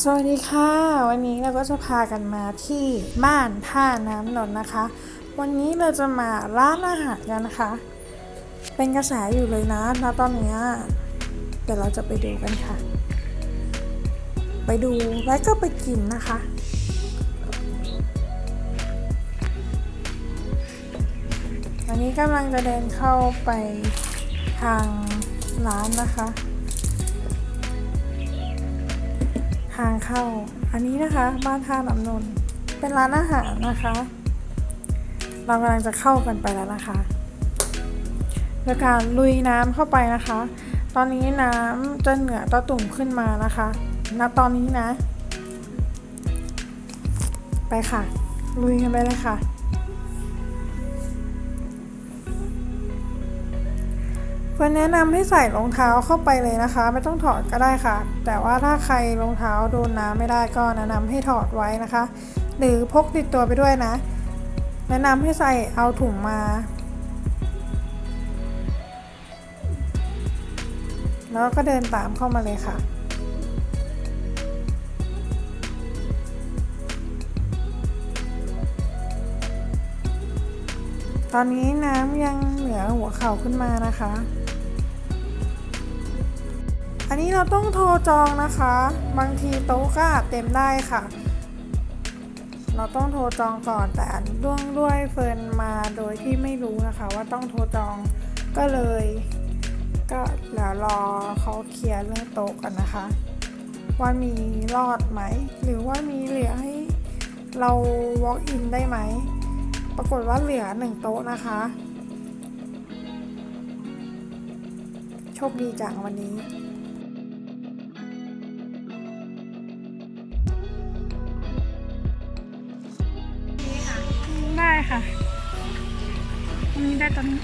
สวัสดีค่ะ วันนี้เราก็จะพากันมาที่บ้านท่าน้ำนนท์นะคะ วันนี้เราจะมาร้านอาหารกันนะคะ เป็นกระแสอยู่เลยนะณตอนนี้เดี๋ยวเราจะไปดูกันค่ะ ไปดูแล้วก็ไปกินนะคะ อันนี้กำลังจะเดินเข้าไปทางร้านนะคะางเข้า อันนี้นะคะบ้านท่าน้ำนนเป็นร้านอาหารนะคะ เรากำลังจะเข้ากันไปแล้วนะคะโดยการลุยน้ำเข้าไปนะคะ ตอนนี้น้ำจะเหนือตะตุ่มขึ้นมานะคะณตอนนี้นะ ไปค่ะ ลุยกันไปเลยค่ะ ควรแนะนำให้ใส่รองเท้าเข้าไปเลยนะคะ ไม่ต้องถอดก็ได้ค่ะ แต่ว่าถ้าใครรองเท้าโดนน้ำไม่ได้ก็แนะนำให้ถอดไว้นะคะ หรือพกติดตัวไปด้วยนะ แนะนำให้ใส่เอาถุงมาแล้วก็เดินตามเข้ามาเลยค่ะ ตอนนี้น้ำยังเหนือหัวเข่าขึ้นมานะคะ อันนี้เราต้องโทรจองนะคะ บางทีโต๊ะก็เต็มได้ค่ะ เราต้องโทรจองก่อนแต่ด้วงด้วยเฟิร์นมาโดยที่ไม่รู้นะคะ ว่าต้องโทรจองก็เลย ก็เดี๋ยวรอเขาเคลียร์เรื่องโต๊ะกันนะคะ ว่ามีรอดไหม หรือว่ามีเหลือให้เรา walk in ได้ไหม ปรากฏว่าเหลือหนึ่งโต๊ะนะคะ โชคดีจังวันนี้ ได้ตอนนี้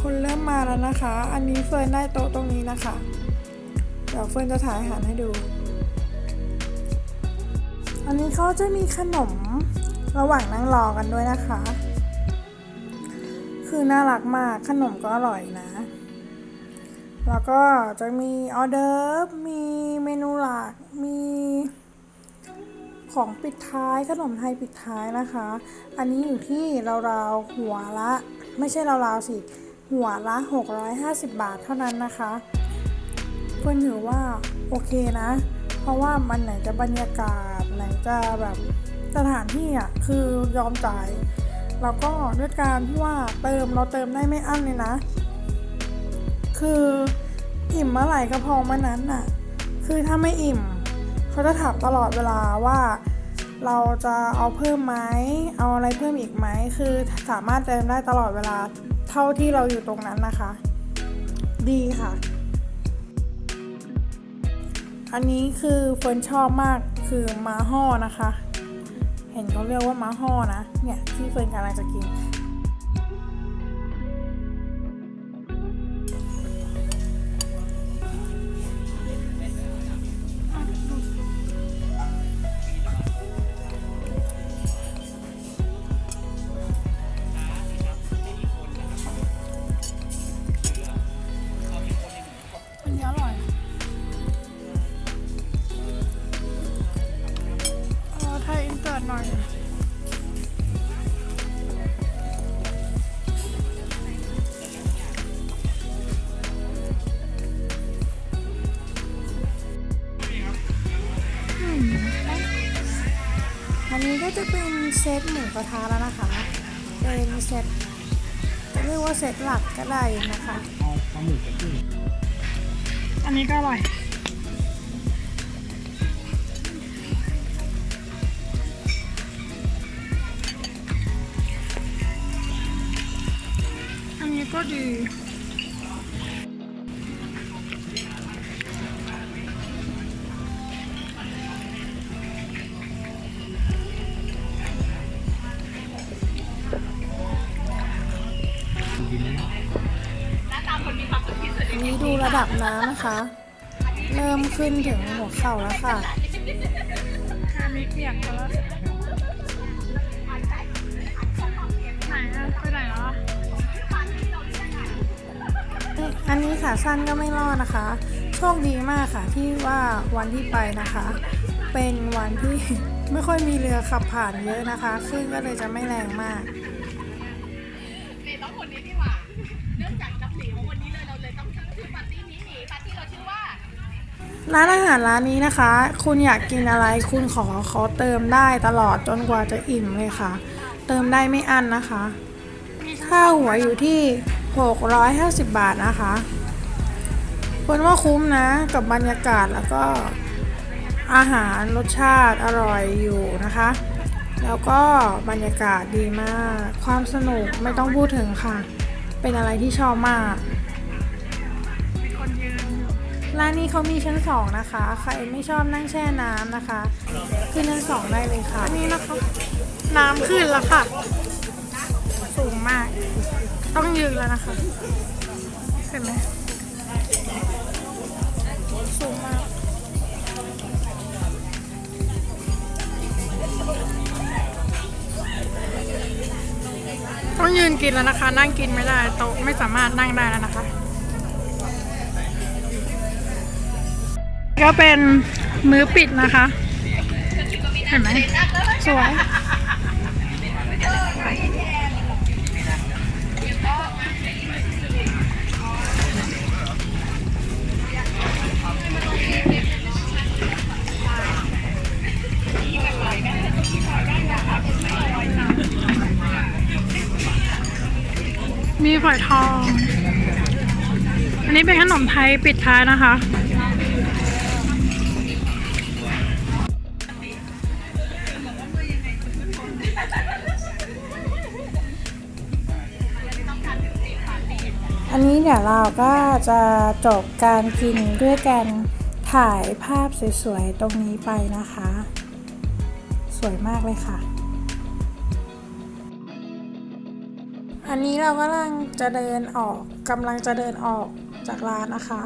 คนเริ่มมาแล้วนะคะ อันนี้เฟิร์นได้โต๊ะตรงนี้นะคะ เดี๋ยวเฟิร์นจะถ่ายอาหารให้ดู อันนี้เขาจะมีขนมระหว่างนั่งรอกันด้วยนะคะ คือน่ารักมาก ขนมก็อร่อยนะ แล้วก็จะมีออเดิร์ฟมีเมนูหลัก มีของปิดท้ายขนมไทยปิดท้ายนะคะ อันนี้อยู่ที่ราวๆหัวละ ไม่ใช่ราวๆสิ หัวละ 650 บาทเท่านั้นนะคะเพื่อนถือว่าโอเคนะ เพราะว่ามันไหนจะบรรยากาศไหนจะแบบสถานที่อะคือยอมจ่าย แล้วก็ด้วยการที่ว่าเติมเราเติมได้ไม่อั้นเลยนะ คืออิ่มเมื่อไหร่ก็พอเมื่อนั้นน่ะ คือถ้าไม่อิ่มเขาจะถามตลอดเวลาว่า เราจะเอาเพิ่มไหมเอาอะไรเพิ่มอีกไหมคือสามารถเติมได้ตลอดเวลาเท่าที่เราอยู่ตรงนั้นนะคะ ดีค่ะ อันนี้คือเฟิร์นชอบมากคือมาห่อนะคะ เห็นเขาเรียกว่ามาห่อนะ เนี่ยที่เฟิร์นกำลังจะกิน นี้ก็จะเป็นเซตหมูกระทะแล้วนะคะ เป็นเซตจะเรียกว่าเซตหลักก็ได้นะคะอันนี้ก็อร่อยอันนี้ก็ดี ระดับน้ำนะคะ เริ่มขึ้นถึงหัวเข่าแล้วค่ะค่มีเปียกแล้วอันนี้ขาสั้นก็ไม่รอดนะคะ โชคดีมากค่ะที่ว่าวันที่ไปนะคะ เป็นวันที่ไม่ค่อยมีเรือขับผ่านเยอะนะคะคลื่นก็เลยจะไม่แรงมาก ร้านอาหารร้านนี้นะคะ คุณอยากกินอะไรคุณขอเขอเติมได้ตลอดจนกว่าจะอิ่มเลยค่ะ เติมได้ไม่อั้นนะคะค่าหัวอยู่ที่ 650 บาทนะคะคนว่าคุ้มนะกับบรรยากาศแล้วก็อาหารรสชาติอร่อยอยู่นะคะ แล้วก็บรรยากาศดีมาก ความสนุกไม่ต้องพูดถึงค่ะ เป็นอะไรที่ชอบมาก ร้านนี้เขามีชั้นสองนะคะ ใครไม่ชอบนั่งแช่น้ำนะคะ ขึ้นชั้นสองได้เลยค่ะ นี่นะคะ น้ำขึ้นแล้วค่ะ สูงมาก ต้องยืนแล้วนะคะ เห็นไหมสูงมากต้องยืนกินแล้วนะคะ นั่งกินไม่ได้โต๊ะไม่สามารถนั่งได้แล้วนะคะ ก็เป็นมือปิดนะคะ เห็นไหมสวยมีฝอยทอง อันนี้เป็นขนมไทยปิดท้ายนะคะ อันนี้เดี๋ยวเราก็จะจบการกินด้วยการถ่ายภาพสวยๆ ตรงนี้ไปนะคะ สวยมากเลยค่ะ อันนี้เรากำลังจะเดินออกกำลังจะเดินออกจากร้านนะคะ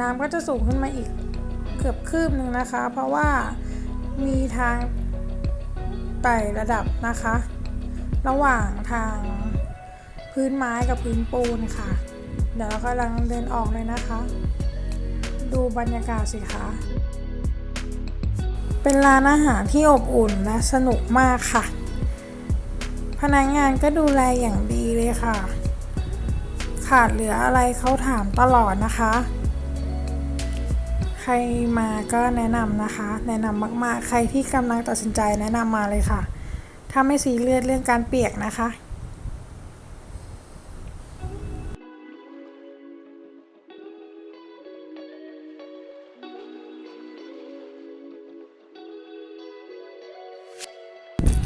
น้ำก็จะสูงขึ้นมาอีกเกือบคืบหนึ่งนะคะ เพราะว่ามีทางไต่ระดับนะคะ ระหว่างทาง พื้นไม้กับพื้นปูนค่ะ เดี๋ยวเรากำลังเดินออกเลยนะคะ ดูบรรยากาศสิคะ เป็นร้านอาหารที่อบอุ่นและสนุกมากค่ะ พนักงานก็ดูแลอย่างดีเลยค่ะ ขาดเหลืออะไรเขาถามตลอดนะคะ ใครมาก็แนะนำนะคะ แนะนำมากๆ ใครที่กำลังตัดสินใจแนะนำมาเลยค่ะ ถ้าไม่ซีเรียสเรื่องการเปียกนะคะ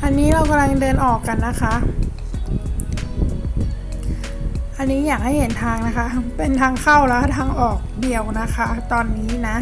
อันนี้เรากำลังเดินออกกันนะคะ อันนี้อยากให้เห็นทางนะคะ เป็นทางเข้าแล้วทางออกเดียวนะคะ ตอนนี้นะ